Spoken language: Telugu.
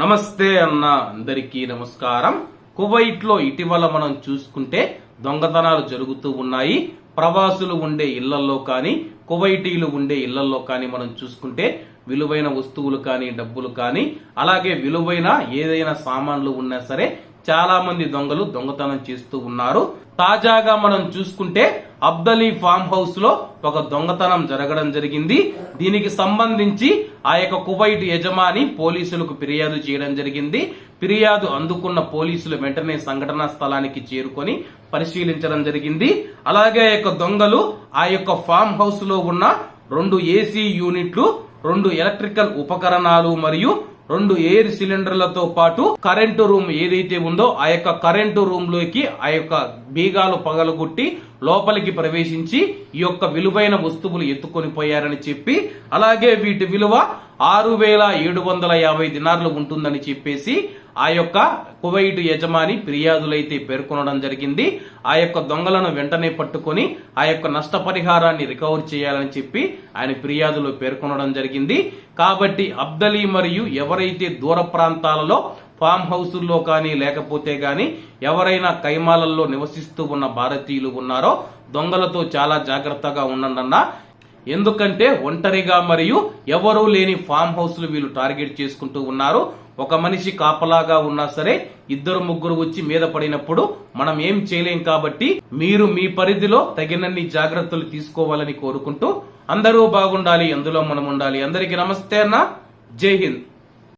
నమస్తే అన్న అందరికీ నమస్కారం. కువైట్లో ఇటీవల మనం చూసుకుంటే దొంగతనాలు జరుగుతూ ఉన్నాయి. ప్రవాసులు ఉండే ఇళ్ళలో కానీ కువైటీలు ఉండే ఇళ్ళలో కానీ మనం చూసుకుంటే విలువైన వస్తువులు కానీ డబ్బులు కానీ అలాగే విలువైన ఏదైనా సామాన్లు ఉన్నా సరే చాలా మంది దొంగలు దొంగతనం చేస్తూ ఉన్నారు. తాజాగా మనం చూసుకుంటే అబ్దలీ ఫామ్ హౌస్లో ఒక దొంగతనం జరగడం జరిగింది. దీనికి సంబంధించి ఆ యొక్క కువైట్ యజమాని పోలీసులకు ఫిర్యాదు చేయడం జరిగింది. ఫిర్యాదు అందుకున్న పోలీసులు వెంటనే సంఘటనా స్థలానికి చేరుకొని పరిశీలించడం జరిగింది. అలాగే ఆ యొక్క దొంగలు ఆ యొక్క ఫామ్ హౌస్లో ఉన్న రెండు ఏసీ యూనిట్లు రెండు ఎలక్ట్రికల్ ఉపకరణాలు మరియు రెండు ఎయిర్ సిలిండర్లతో పాటు కరెంటు రూమ్ ఏదైతే ఉందో ఆ యొక్క కరెంటు రూమ్లోకి ఆ యొక్క బీగాలు పగలగొట్టి లోపలికి ప్రవేశించి ఈ యొక్క విలువైన వస్తువులు ఎత్తుకొని పోయారని చెప్పి అలాగే వీటి విలువ ఆరు వేల ఏడు వందల యాభై దినార్లు ఉంటుందని చెప్పేసి ఆ యొక్క కువైట్ యజమాని ఫిర్యాదులైతే పేర్కొనడం జరిగింది. ఆ యొక్క దొంగలను వెంటనే పట్టుకొని ఆ యొక్క నష్టపరిహారాన్ని రికవర్ చేయాలని చెప్పి ఆయన ఫిర్యాదులో పేర్కొనడం జరిగింది. కాబట్టి అబ్దలీ మరియు ఎవరైతే దూర ప్రాంతాలలో ఫామ్ హౌసుల్లో కానీ లేకపోతే కానీ ఎవరైనా కైమాలల్లో నివసిస్తూ ఉన్న భారతీయులు ఉన్నారో దొంగలతో చాలా జాగ్రత్తగా ఉండండి అన్న ఎందుకంటే ఒంటరిగా మరియు ఎవరూ లేని ఫామ్ హౌస్లు వీళ్ళు టార్గెట్ చేసుకుంటూ ఉన్నారు. ఒక మనిషి కాపలాగా ఉన్నా సరే ఇద్దరు ముగ్గురు వచ్చి మీద పడినప్పుడు మనం ఏం చేయలేం కాబట్టి మీరు మీ పరిధిలో తగినన్ని జాగ్రత్తలు తీసుకోవాలని కోరుకుంటూ అందరూ బాగుండాలి అందులో మనం ఉండాలి. అందరికీ నమస్తే అన్న. జై హింద్.